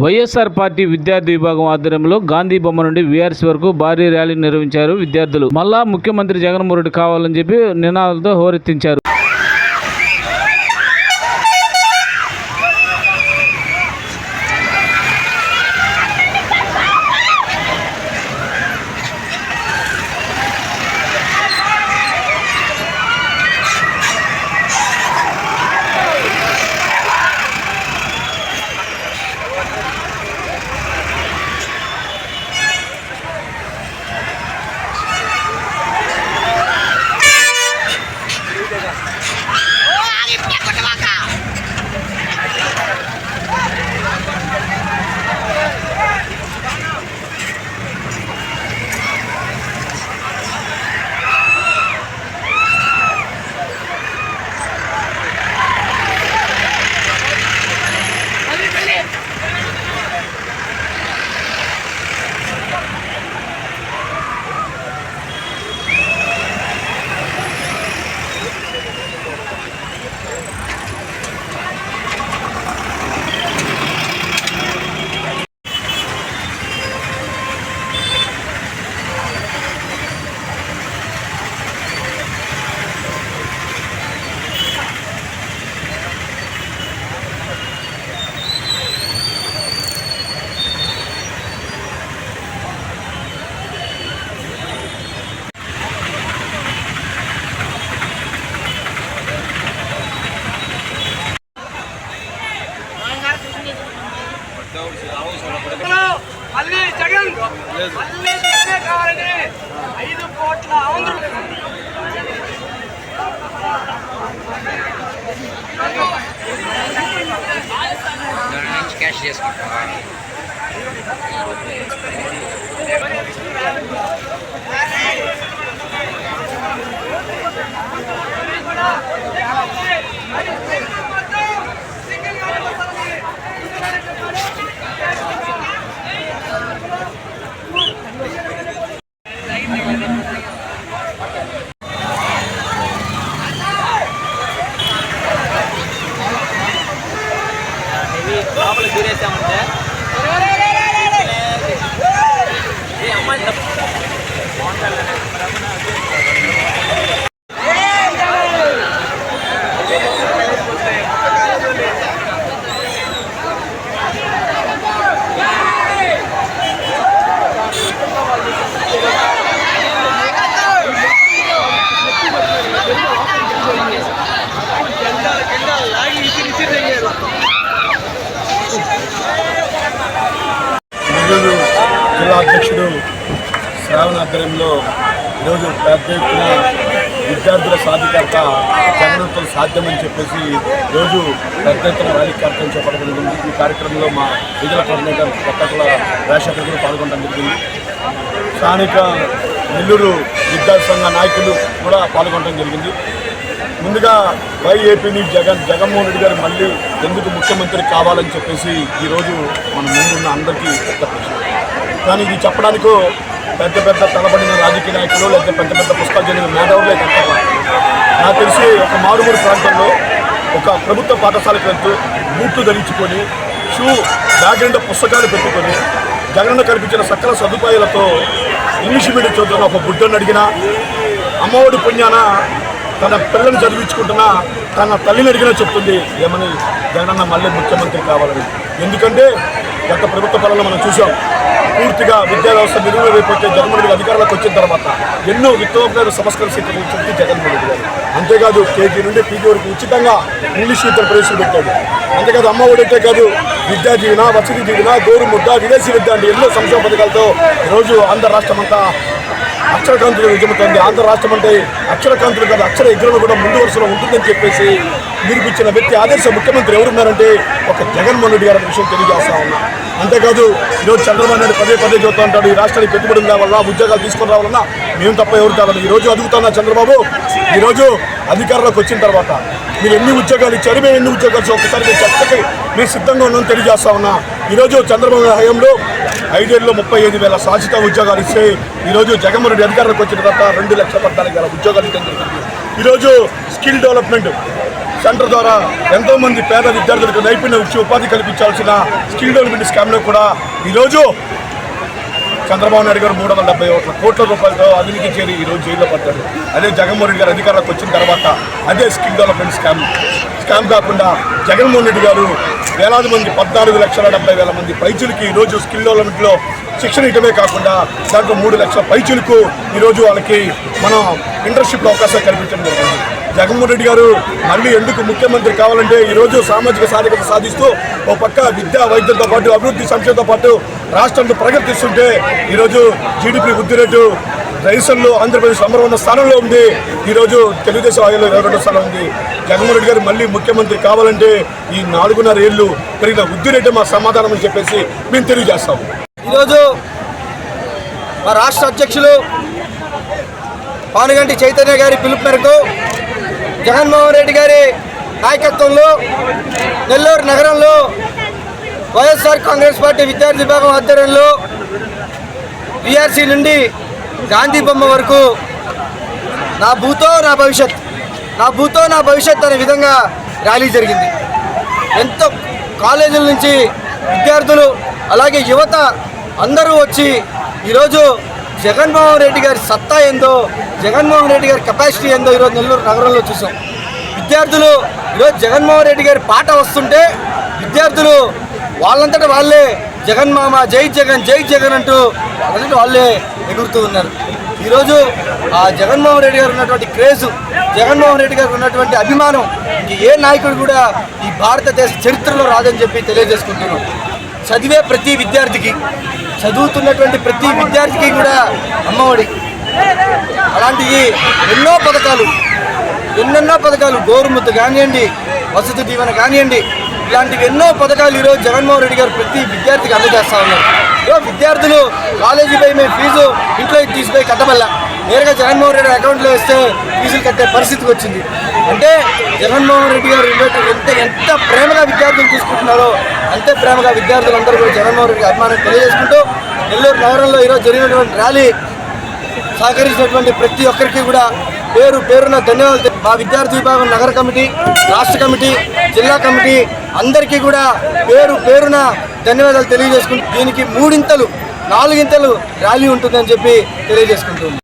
YSR party విద్యార్థి విభాగం ఆధ్వర్యంలో గాంధీ బొమ్మ నుండి వీఆర్సీ వరకు భారీ ర్యాలీ నిర్వహించారు విద్యార్థులు. మళ్ళా ముఖ్యమంత్రి జగన్మోహన్ రెడ్డి కావాలని చెప్పి నినాదాలతో హోరెత్తించారు మళ్ళీ జగన్ మళ్ళీ జగనే కావాలని ఐదు కోట్ల ఆంధ్రులు క్యాష్ లోపల దూరేసామంటే ఏ అమ్మాయి తప్పు నెల్లూరు జిల్లా అధ్యక్షుడు శ్రావణ ఆధ్వర్యంలో ఈరోజు పెద్ద ఎత్తున విద్యార్థుల సాధికారత జగనంతో సాధ్యమని చెప్పేసి ఈరోజు పెద్ద ఎత్తున ర్యాలీ కార్యక్రమం చేపట్టడం జరిగింది. ఈ కార్యక్రమంలో మా విధుల కోఆర్డినేటర్ పట్టకుల రాజశేఖర్ కూడా పాల్గొనడం జరిగింది. స్థానిక నెల్లూరు విద్యార్థి సంఘ నాయకులు కూడా పాల్గొనడం జరిగింది. ముందుగా వైఏపీని జగన్ జగన్మోహన్ రెడ్డి గారు మళ్ళీ ఎందుకు ముఖ్యమంత్రి కావాలని చెప్పేసి ఈరోజు మన ముందున్న అందరికీ పెద్ద ప్రశ్న కానీ ఇది చెప్పడానికో పెద్ద పెద్ద తలబడిన రాజకీయ నాయకులు లేకపోతే పెద్ద పెద్ద పుస్తకాలు చదివిన మేధావులే కట్టారు నాకు తెలిసి ఒక మారుమూరు ప్రాంతంలో ఒక ప్రభుత్వ పాఠశాలకు వెళ్తూ బూట్లు ధరించుకొని షూ బ్యాగ్ పుస్తకాలు పెట్టుకొని జగనన్న కల్పించిన సకల సదుపాయాలతో ఇంగ్లీష్ మీడియం చదువుతున్న ఒక బుడ్డను అడిగినా అమ్మఒడి పుణ్యాన తన పిల్లని చదివించుకుంటున్న తన తల్లిని అడిగినా చెప్తుంది ఏమని జగనన్న మళ్ళీ ముఖ్యమంత్రి కావాలని? ఎందుకంటే గత ప్రభుత్వ పాలనలో మనం చూసాం పూర్తిగా విద్యా వ్యవస్థ నిర్వహిపోతే జగన్మోహన్ రెడ్డి అధికారంలోకి వచ్చిన తర్వాత ఎన్నో విత్తోపకాలు సంస్కరించిన శక్తి జగన్మోహన్ రెడ్డి గారు. అంతేకాదు కేజీ నుండి పీజీ వరకు ఉచితంగా ఇంగ్లీష్ విద్యను ప్రవేశపెట్టాడు. అంతేకాదు అమ్మ ఒడితే కాదు విద్యా జీవన వసతి జీవన గోరు ముద్ద విదేశీ విద్య అంటే ఎన్నో సంక్షేమ పథకాలతో ఈరోజు ఆంధ్ర రాష్ట్రం అంతా అక్షరకాంతులు విజయమవుతుంది ఆంధ్ర రాష్ట్రం అంటే అక్షరకాంతులు కాదు అక్షర యజ్ఞులు కూడా ముందు వరుసలో ఉంటుందని చెప్పేసి నిరూపించిన వ్యక్తి ఆదర్శ ముఖ్యమంత్రి ఎవరున్నారంటే ఒక జగన్మోహన్ రెడ్డి గారు విషయం తెలియజేస్తా ఉన్నా. అంతేకాదు ఈరోజు చంద్రబాబు నాయుడు పదే పదే చెబుతూ ఉంటాడు ఈ రాష్ట్రానికి పెట్టుబడులు రావాలన్నా ఉద్యోగాలు తీసుకొని రావాలన్నా మేము తప్ప ఎవరు కావాలి ఈరోజు అడుగుతున్నా చంద్రబాబు? ఈరోజు అధికారంలోకి వచ్చిన తర్వాత మీరు ఎన్ని ఉద్యోగాలు ఇచ్చారు మేము ఎన్ని ఉద్యోగాలు ఇచ్చారు ఒకసారి మీరు చర్చకి మేము సిద్ధంగా ఉన్నాం తెలియజేస్తా ఉన్నా. ఈరోజు చంద్రబాబు హయాంలో ఐదేళ్ళలో ముప్పై ఐదు వేల శాశ్వత ఉద్యోగాలు ఇస్తే ఈరోజు జగన్మోహన్ రెడ్డి అధికారంలోకి వచ్చిన తర్వాత రెండు లక్షల పద్నాలుగు వేల ఉద్యోగాలు ఇవ్వడం జరిగింది. ఈరోజు స్కిల్ డెవలప్మెంట్ సెంటర్ ద్వారా ఎంతో మంది పేద విద్యార్థులకు నైపుణ్య ఉచి ఉపాధి కల్పించాల్సిన స్కిల్ డెవలప్మెంట్ స్కామ్లో కూడా ఈరోజు చంద్రబాబు నాయుడు గారు మూడు వందల డెబ్బై ఒకటి కోట్ల రూపాయలతో అవినీతి చేరి ఈ రోజు జైల్లో పడ్డారు. అదే జగన్మోహన్ రెడ్డి గారు అధికారంలోకి వచ్చిన తర్వాత అదే స్కిల్ డెవలప్మెంట్ స్కామ్. స్కామ్ కాకుండా జగన్మోహన్ రెడ్డి గారు వేలాది మంది పద్నాలుగు లక్షల డెబ్బై వేల మంది పైచులకి ఈ రోజు స్కిల్ డెవలప్మెంట్లో శిక్షణ ఇవ్వడమే కాకుండా దాంట్లో మూడు లక్షల పైచులకు ఈరోజు వాళ్ళకి మనం ఇంటర్న్షిప్ అవకాశాలు కల్పించడం జరిగింది. జగన్మోహన్ రెడ్డి గారు మళ్ళీ ఎందుకు ముఖ్యమంత్రి కావాలంటే ఈరోజు సామాజిక సాధికత సాధిస్తూ ఓ పక్క విద్యా వైద్యంతో పాటు అభివృద్ధి సంక్షేమంతో పాటు రాష్ట్రంలో ప్రగతిస్తుంటే ఈరోజు జీడిపి వృద్ధి రేటు రైతుల్లో ఆంధ్రప్రదేశ్ నెంబర్ వన్ స్థానంలో ఉంది. ఈరోజు తెలుగుదేశం ఆయంలో ఇరవై రెండో స్థానం ఉంది. జగన్మోహన్ రెడ్డి గారు మళ్ళీ ముఖ్యమంత్రి కావాలంటే ఈ నాలుగున్నర ఏళ్ళు పెరిగిన వృద్ధి రేటే మా సమాధానం అని చెప్పేసి మేము తెలియజేస్తాం. ఈరోజు మా రాష్ట్ర అధ్యక్షులు పానుగంటి చైతన్య గారి పిలుపు మేరకు జగన్మోహన్ రెడ్డి గారి నాయకత్వంలో నెల్లూరు నగరంలో వైఎస్ఆర్ కాంగ్రెస్ పార్టీ విద్యార్థి విభాగం ఆధ్వర్యంలో బీఆర్సీ నుండి గాంధీ బొమ్మ వరకు నా భూతో నా భవిష్యత్ నా భూతో నా భవిష్యత్ అనే విధంగా ర్యాలీ జరిగింది. ఎంతో కాలేజీల నుంచి విద్యార్థులు అలాగే యువత అందరూ వచ్చి ఈరోజు జగన్మోహన్ రెడ్డి గారి సత్తా ఏందో జగన్మోహన్ రెడ్డి గారి కెపాసిటీ ఏందో ఈరోజు నెల్లూరు నగరంలో చూసాం. విద్యార్థులు ఈరోజు జగన్మోహన్ రెడ్డి గారి పాట వస్తుంటే విద్యార్థులు వాళ్ళంతటా వాళ్ళే జగన్ మామ జై జగన్ జై జగన్ అంటూ అందరికీ వాళ్ళే ఎగురుతూ ఉన్నారు. ఈరోజు ఆ జగన్మోహన్ రెడ్డి గారు ఉన్నటువంటి క్రేజు జగన్మోహన్ రెడ్డి గారు ఉన్నటువంటి అభిమానం ఏ నాయకుడు కూడా ఈ భారతదేశ చరిత్రలో రాదని చెప్పి తెలియజేసుకుంటున్నాం. చదివే ప్రతి విద్యార్థికి చదువుతున్నటువంటి ప్రతి విద్యార్థికి కూడా అమ్మఒడి. అలాంటివి ఎన్నో పథకాలు ఎన్నెన్నో పథకాలు గోరుముద్ద కానివ్వండి వసతి దీవెన కానివ్వండి ఇలాంటివి ఎన్నో పథకాలు ఈరోజు జగన్మోహన్ రెడ్డి గారు ప్రతి విద్యార్థికి అందజేస్తా ఉన్నారు. ఈరోజు విద్యార్థులు కాలేజీ పై మేము ఫీజు ఇంట్లో తీసిపోయి కట్టబల్లా నేరుగా జగన్మోహన్ రెడ్డి అకౌంట్లో వేస్తే ఫీజులు కట్టే పరిస్థితికి వచ్చింది. అంటే జగన్మోహన్ రెడ్డి గారు ఎంత ఎంత ప్రేమగా విద్యార్థులు చూసుకుంటున్నారో అంతే ప్రేమగా విద్యార్థులందరూ కూడా జగన్మోహన్ రెడ్డి అభిమానం తెలియజేసుకుంటూ నెల్లూరు నగరంలో ఈరోజు జరిగినటువంటి ర్యాలీ సహకరించినటువంటి ప్రతి ఒక్కరికి కూడా పేరు పేరున ధన్యవాదాలు మా విద్యార్థి విభాగం నగర కమిటీ రాష్ట్ర కమిటీ జిల్లా కమిటీ అందరికీ కూడా పేరు పేరున ధన్యవాదాలు తెలియజేసుకుంటూ దీనికి మూడింతలు నాలుగింతలు ర్యాలీ ఉంటుందని చెప్పి తెలియజేసుకుంటుంది